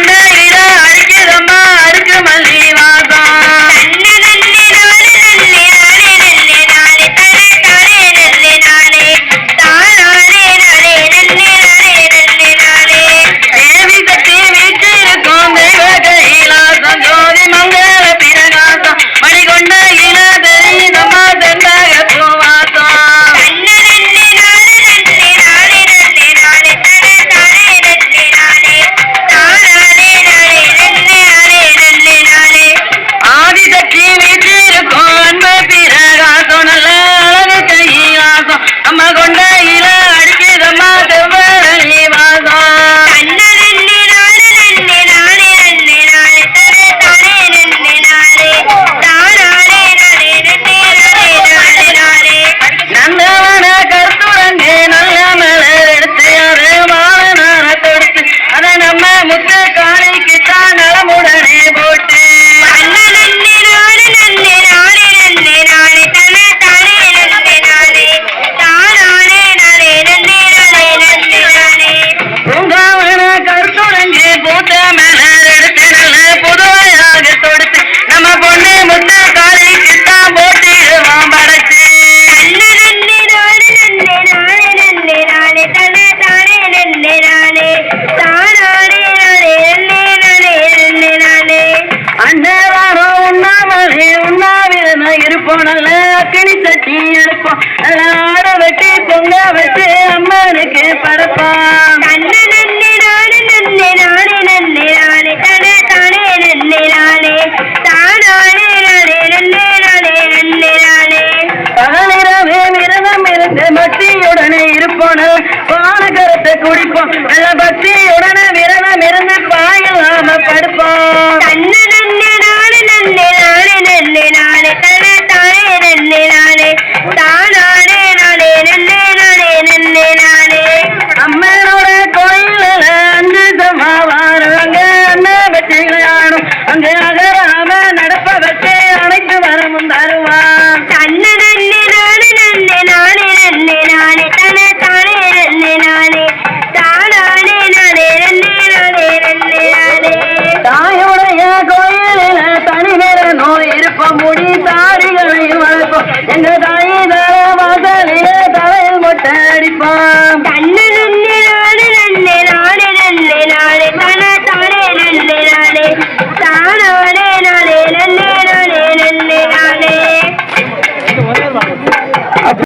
கொண்ட இருப்போம் நல்ல அக்கினி சட்டி எடுப்போம். நல்ல ஆட வெட்டி பொங்க வச்சு அம்மனுக்கு படைப்போம். பகலிரவே விரதம் இருந்து பக்தியுடனே இருப்போம் நல்ல பானகரத்தை குடிப்போம். நல்ல பக்தியுடனே விரதம் இருந்து பாயில்லாம படுப்போம்.